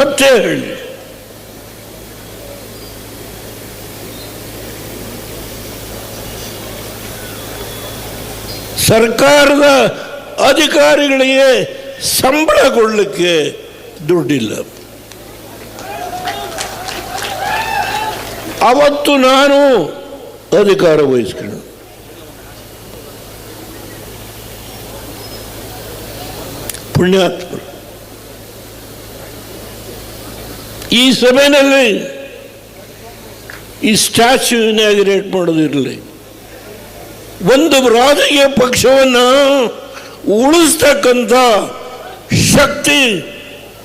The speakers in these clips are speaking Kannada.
ಸತ್ಯ ಹೇಳಿ. ಸರ್ಕಾರದ ಅಧಿಕಾರಿಗಳಿಗೆ ಸಂಬಳ ಕೊಡಲಿಕ್ಕೆ ದುಡ್ಡಿಲ್ಲ. ಅವತ್ತು ನಾನು ಅಧಿಕಾರ ವಹಿಸ್ಕೊಂಡು ಪುಣ್ಯಾತ್ಮರು. ಈ ಸಭೆಯಲ್ಲಿ ಈ ಸ್ಟ್ಯಾಚ್ಯೂ ಇನಾಗ್ರೇಟ್ ಮಾಡೋದಿರಲಿ ಒಂದು ರಾಜಕೀಯ ಪಕ್ಷವನ್ನು ಉಳಿಸ್ತಕ್ಕಂಥ ಶಕ್ತಿ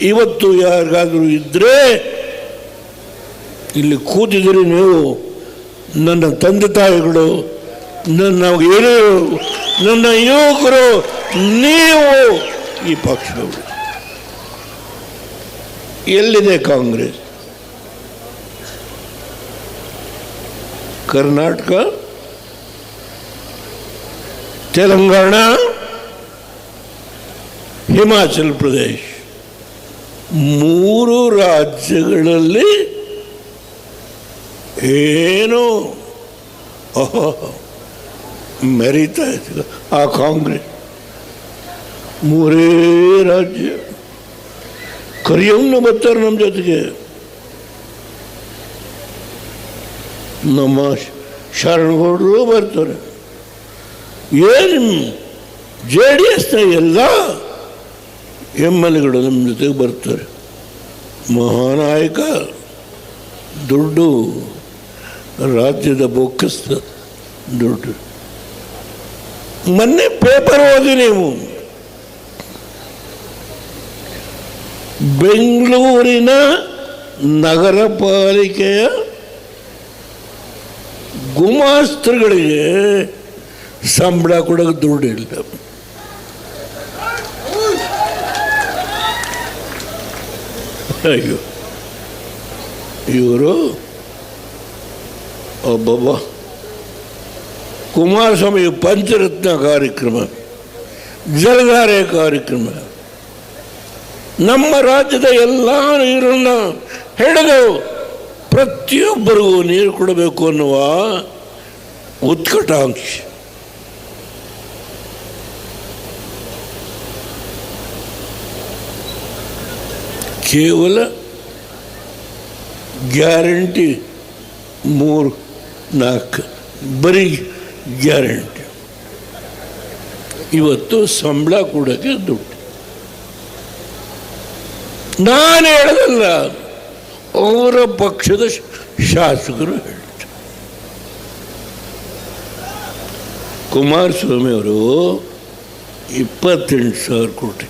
ಇವತ್ತು ಯಾರಿಗಾದರೂ ಇದ್ದರೆ ಇಲ್ಲಿ ಕೂತಿದ್ರೆ ನೀವು, ನನ್ನ ತಂದೆ ತಾಯಿಗಳು, ನನ್ನ ಹಿರಿಯರು, ನನ್ನ ಯುವಕರು, ನೀವು ಈ ಪಕ್ಷದವರು. ಎಲ್ಲಿದೆ ಕಾಂಗ್ರೆಸ್? ಕರ್ನಾಟಕ? ತೆಲಂಗಾಣ? ಹಿಮಾಚಲ್ ಪ್ರದೇಶ್? ಮೂರು ರಾಜ್ಯಗಳಲ್ಲಿ ಏನು ಓಹೋ, ಮೆರೀತಾ ಇತ್ತು ಆ ಕಾಂಗ್ರೆಸ್? ಮೂರೇ ರಾಜ್ಯ. ಕರಿಯವ್ನ ಬರ್ತಾರೆ ನಮ್ಮ ಜೊತೆಗೆ. ನಮ್ಮ ಶರಣಗೌಡರು ಬರ್ತಾರೆ. ಏನು ಜೆ ಡಿ ಎಸ್ನ ಎಲ್ಲ ಎಂ ಎಲ್ ಎಗಳು ನಮ್ಮ ಜೊತೆಗೆ ಬರ್ತಾರೆ. ಮಹಾನಾಯಕ, ದುಡ್ಡು ರಾಜ್ಯದ ಬೊಕ್ಕಸ್ತ ದುಡ್ಡು. ಮೊನ್ನೆ ಪೇಪರ್ ಓದಿ ನೀವು. ಬೆಂಗಳೂರಿನ ನಗರ ಪಾಲಿಕೆಯ ಗುಮಾಸ್ತರುಗಳಿಗೆ ಸಂಬಳ ಕೊಡೋಕೆ ದುಡ್ಡಿಲ್ಲ ಅಯ್ಯೋ, ಇವರು ಒಬ್ಬೊಬ್ಬ ಕುಮಾರಸ್ವಾಮಿ ಪಂಚರತ್ನ ಕಾರ್ಯಕ್ರಮ, ಜಲಧಾರೆ ಕಾರ್ಯಕ್ರಮ. ನಮ್ಮ ರಾಜ್ಯದ ಎಲ್ಲ ನೀರನ್ನು ಹಿಡಿದು ಪ್ರತಿಯೊಬ್ಬರಿಗೂ ನೀರು ಕೊಡಬೇಕು ಅನ್ನುವ ಉತ್ಕಟಾಂಕ್ಷ. ಕೇವಲ ಗ್ಯಾರಂಟಿ ಮೂರು ನಾಲ್ಕು ಬರೀ ಗ್ಯಾರಂಟಿ. ಇವತ್ತು ಸಂಬಳ ಕೊಡೋಕ್ಕೆ ದುಡ್ಡು. ನಾನು ಹೇಳೋದಲ್ಲ. ಅವರ ಪಕ್ಷದ ಶಾಸಕರು ಹೇಳ್ತಾರೆ. ಕುಮಾರಸ್ವಾಮಿ ಅವರು ಇಪ್ಪತ್ತೆಂಟು ಸಾವಿರ ಕೋಟಿ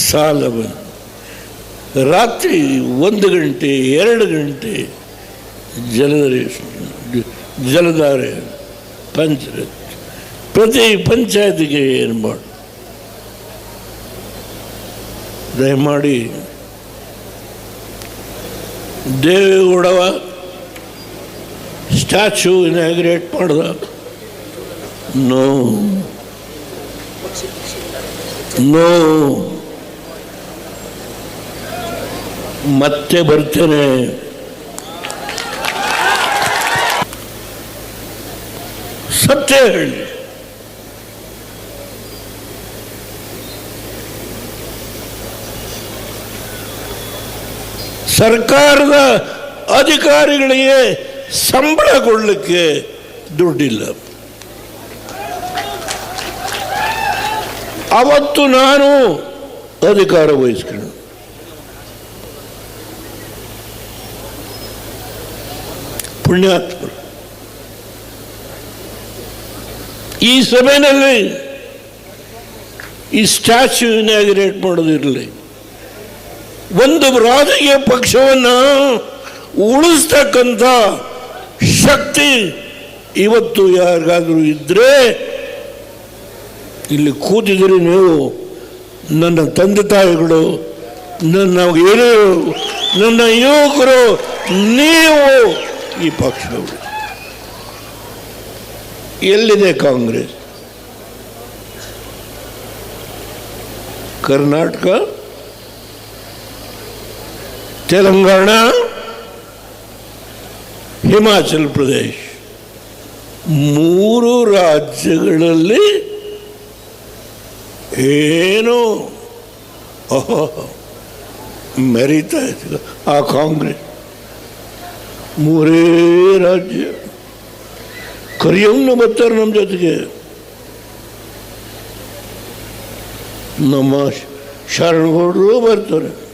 ಸಾಲ ಬಂದು ರಾತ್ರಿ ಒಂದು ಗಂಟೆ, ಎರಡು ಗಂಟೆ ಜಲಧಾರೆ ಜಲಧಾರೆ, ಪಂಚಾಯತ್, ಪ್ರತಿ ಪಂಚಾಯತಿಗೆ ಏನು ಮಾಡಿ. ದಯಮಾಡಿ ದೇವೇಗೌಡವ ಸ್ಟ್ಯಾಚ್ಯೂ ಇನಾಗ್ರೇಟ್ ಮಾಡ್ದ. ನೋ. ನೋ. ಮತ್ತೆ ಬರ್ತೇನೆ. ಸತ್ಯ ಹೇಳಿ. ಸರ್ಕಾರದ ಅಧಿಕಾರಿಗಳಿಗೆ ಸಂಬಳ ಕೊಡಲಿಕ್ಕೆ ದುಡ್ಡಿಲ್ಲ. ಅವತ್ತು ನಾನು ಅಧಿಕಾರ ವಹಿಸ್ಕೊಂಡು. ಪುಣ್ಯಾತ್ಮರು. ಈ ಸಭೆಯಲ್ಲಿ ಈ ಸ್ಟ್ಯಾಚ್ಯೂ ಇನಾಗ್ರೇಟ್ ಮಾಡೋದಿರಲಿ. ಒಂದು ರಾಜಕೀಯ ಪಕ್ಷವನ್ನು ಉಳಿಸ್ತಕ್ಕಂಥ ಶಕ್ತಿ ಇವತ್ತು ಯಾರಿಗಾದರೂ ಇದ್ದರೆ ಇಲ್ಲಿ ಕೂತಿದ್ರೆ ನೀವು. ನನ್ನ ತಂದೆ ತಾಯಿಗಳು, ನನ್ನ ಹಿರಿಯರು, ನನ್ನ ಯುವಕರು, ನೀವು ಈ ಪಕ್ಷದವರು. ಎಲ್ಲಿದೆ ಕಾಂಗ್ರೆಸ್? ಕರ್ನಾಟಕ? ತೆಲಂಗಾಣ, ಹಿಮಾಚಲ್ ಪ್ರದೇಶ್. ಮೂರು ರಾಜ್ಯಗಳಲ್ಲಿ ಏನು ಓಹೋ ಮೆರೀತಾ ಆ ಕಾಂಗ್ರೆಸ್. ಮೂರೇ ರಾಜ್ಯ. ಕರಿಯವ್ನ ಬರ್ತಾರೆ ನಮ್ಮ ಜೊತೆಗೆ. ನಮ್ಮ ಶರಣಗೌಡರು ಬರ್ತಾರೆ.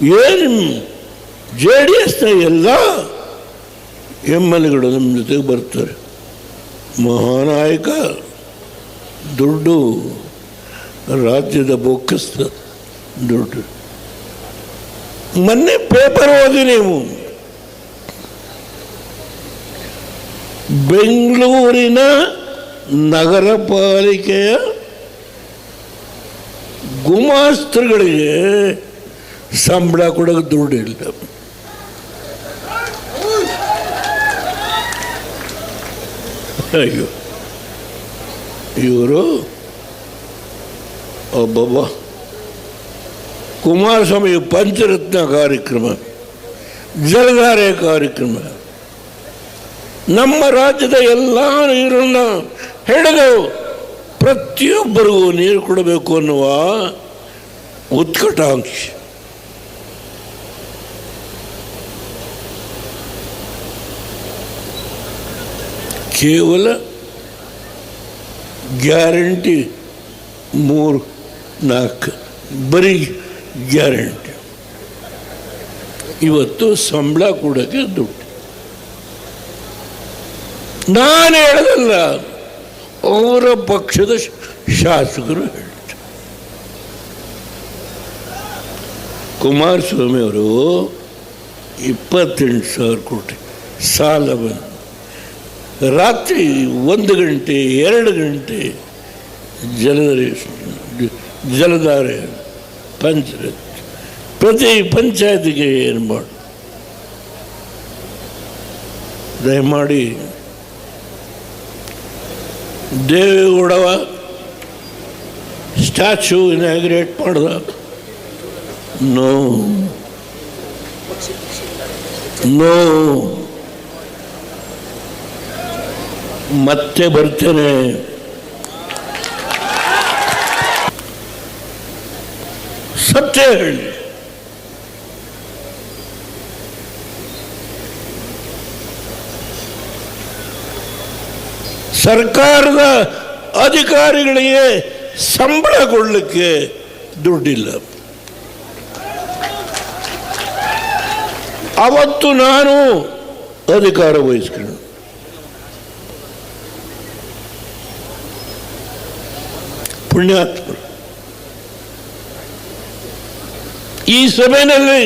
ಏನು ಜೆ ಡಿ ಎಸ್ನ ಎಲ್ಲ ಎಂ ಎಲ್ ಎಗಳು ನಮ್ಮ ಜೊತೆಗೆ ಬರ್ತಾರೆ. ಮಹಾನಾಯಕ, ದುಡ್ಡು ರಾಜ್ಯದ ಬೊಕ್ಕಸ್ತ ದುಡ್ಡು. ಮೊನ್ನೆ ಪೇಪರ್ ಓದಿ ನೀವು. ಬೆಂಗಳೂರಿನ ನಗರ ಪಾಲಿಕೆಯ ಗುಮಾಸ್ತರುಗಳಿಗೆ ಸಂಬಳ ಕೊಡೋಕೆ ದುಡ್ಡಿಲ್ಲ ಅಯ್ಯೋ ಇವರು ಒಬ್ಬೊಬ್ಬ ಕುಮಾರಸ್ವಾಮಿ ಪಂಚರತ್ನ ಕಾರ್ಯಕ್ರಮ ಜಲಧಾರೆ ಕಾರ್ಯಕ್ರಮ ನಮ್ಮ ರಾಜ್ಯದ ಎಲ್ಲ ನೀರನ್ನು ಹಿಡಿದು ಪ್ರತಿಯೊಬ್ಬರಿಗೂ ನೀರು ಕೊಡಬೇಕು ಅನ್ನುವ ಉತ್ಕಟಾಂಕ್ಷೆ ಕೇವಲ ಗ್ಯಾರಂಟಿ ಮೂರು ನಾಲ್ಕು ಬರೀ ಗ್ಯಾರಂಟಿ. ಇವತ್ತು ಸಂಬಳ ಕೊಡೋಕ್ಕೆ ದುಡ್ಡು. ನಾನು ಹೇಳಲ್ಲ ಅವರ ಪಕ್ಷದ ಶಾಸಕರು ಹೇಳ್ತಾರೆ. ಕುಮಾರಸ್ವಾಮಿ ಅವರು ಇಪ್ಪತ್ತೆಂಟು ಸಾವಿರ ಕೋಟಿ ಸಾಲ ಬಂದು ರಾತ್ರಿ ಒಂದು ಗಂಟೆ, ಎರಡು ಗಂಟೆ ಜಲಧಾರೆ ಜಲಧಾರೆ ಪಂಚಾಯತ್ ಪ್ರತಿ ಪಂಚಾಯತಿಗೆ ಏನು ಮಾಡು, ದಯಮಾಡಿ ದೇವೇಗೌಡವ ಸ್ಟ್ಯಾಚ್ಯೂ ಇನಾಗ್ರೇಟ್ ಮಾಡ್ದ. ನೋ. ನೋ. ಮತ್ತೆ ಬರ್ತೇನೆ. ಸತ್ಯ ಹೇಳಿ. ಸರ್ಕಾರದ ಅಧಿಕಾರಿಗಳಿಗೆ ಸಂಬಳ ಕೊಡಲಿಕ್ಕೆ ದುಡ್ಡಿಲ್ಲ. ಅವತ್ತು ನಾನು ಅಧಿಕಾರ ವಹಿಸ್ಕೊಂಡು. ಪುಣ್ಯಾತ್ಮರು ಈ ಸಭೆಯಲ್ಲಿ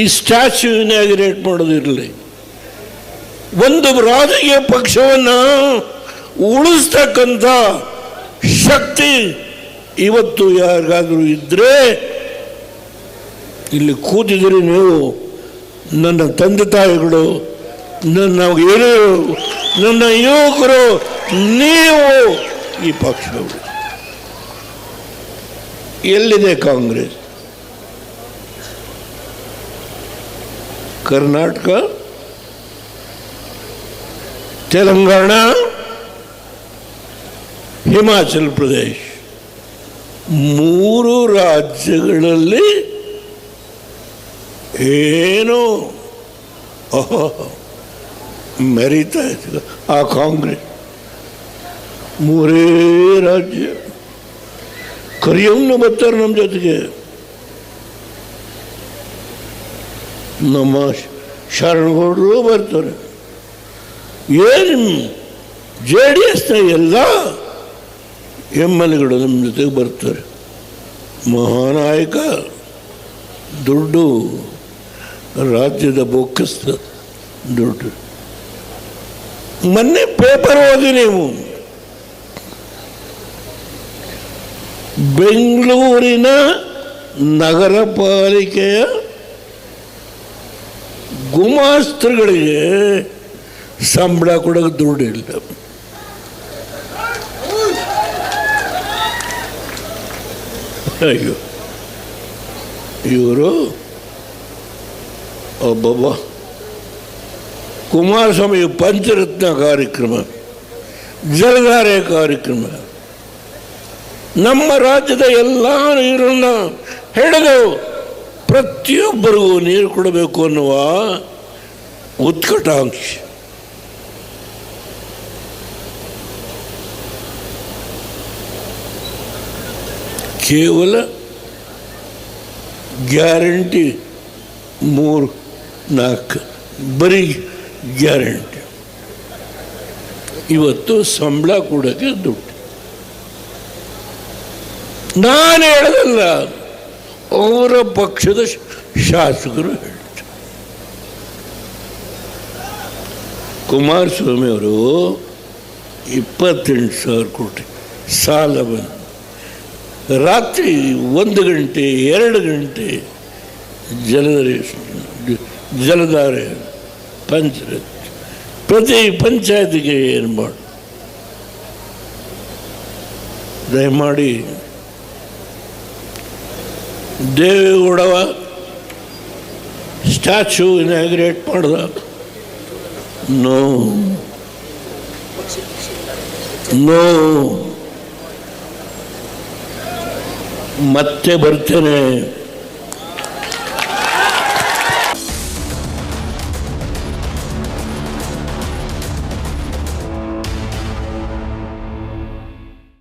ಈ ಸ್ಟ್ಯಾಚ್ಯೂ ಇನಾಗ್ರೇಟ್ ಮಾಡೋದಿರಲಿ ಒಂದು ರಾಜಕೀಯ ಪಕ್ಷವನ್ನು ಉಳಿಸ್ತಕ್ಕಂಥ ಶಕ್ತಿ ಇವತ್ತು ಯಾರಿಗಾದರೂ ಇದ್ದರೆ ಇಲ್ಲಿ ಕೂತಿದ್ರೆ ನೀವು, ನನ್ನ ತಂದೆ ತಾಯಿಗಳು, ನನ್ನ ಏನು ನನ್ನ ಯುವಕರು, ನೀವು ಈ ಪಕ್ಷದವರು. ಎಲ್ಲಿದೆ ಕಾಂಗ್ರೆಸ್? ಕರ್ನಾಟಕ? ತೆಲಂಗಾಣ? ಹಿಮಾಚಲ್ ಪ್ರದೇಶ್? ಮೂರು ರಾಜ್ಯಗಳಲ್ಲಿ ಏನು ಓಹೋ ಮೆರೀತಾ ಆ ಕಾಂಗ್ರೆಸ್. ಮೂರೇ ರಾಜ್ಯ. ಕರಿಯವ್ನ ಬರ್ತಾರೆ ನಮ್ಮ ಜೊತೆಗೆ. ನಮ್ಮ ಶರಣಗೌಡರು ಬರ್ತಾರೆ. ಏನು ಜೆ ಡಿ ಎಸ್ನ ಎಲ್ಲ ಎಂ ಎಲ್ ಎಗಳು ನಮ್ಮ ಜೊತೆಗೆ ಬರ್ತಾರೆ. ಮಹಾನಾಯಕ, ದುಡ್ಡು, ರಾಜ್ಯದ ಬೊಕ್ಕಸ್ತ ದುಡ್ಡು. ಮೊನ್ನೆ ಪೇಪರ್ ಓದಿ ನೀವು. ಬೆಂಗಳೂರಿನ ನಗರ ಪಾಲಿಕೆಯ ಗುಮಾಸ್ತರುಗಳಿಗೆ ಸಂಬಳ ಕೊಡೋಕೆ ದುಡ್ಡಿಲ್ಲ ಅಯ್ಯೋ ಇವರು ಒಬ್ಬೊಬ್ಬ ಕುಮಾರಸ್ವಾಮಿ ಪಂಚರತ್ನ ಕಾರ್ಯಕ್ರಮ ಜಲಧಾರೆ ಕಾರ್ಯಕ್ರಮ ನಮ್ಮ ರಾಜ್ಯದ ಎಲ್ಲ ನೀರನ್ನು ಹಿಡಿದು ಪ್ರತಿಯೊಬ್ಬರಿಗೂ ನೀರು ಕೊಡಬೇಕು ಅನ್ನುವ ಉತ್ಕಟಾಂಕ್ಷೆ. ಕೇವಲ ಗ್ಯಾರಂಟಿ ಮೂರು ನಾಲ್ಕು ಬರೀ ಗ್ಯಾರಂಟಿ. ಇವತ್ತು ಸಂಬಳ ಕೊಡೋಕ್ಕೆ ದುಡ್ಡು. ನಾನು ಹೇಳೋದಲ್ಲ. ಅವರ ಪಕ್ಷದ ಶಾಸಕರು ಹೇಳ್ತಾರೆ. ಕುಮಾರಸ್ವಾಮಿ ಅವರು ಇಪ್ಪತ್ತೆಂಟು ಸಾವಿರ ಕೋಟಿ ಸಾಲ ಬಂದು ರಾತ್ರಿ ಒಂದು ಗಂಟೆ, ಎರಡು ಗಂಟೆ ಜಲಧಾರೆ ಜಲಧಾರೆ ಪಂಚಾಯತ್, ಪ್ರತಿ ಪಂಚಾಯತಿಗೆ ಏನು ಮಾಡು? ದಯಮಾಡಿ ದೇವೇಗೌಡವ ಸ್ಟ್ಯಾಚ್ಯೂ ಇನಾಗ್ರೇಟ್ ಮಾಡ್ದ. ನೋ. ನೋ. ಮತ್ತೆ ಬರ್ತೇನೆ.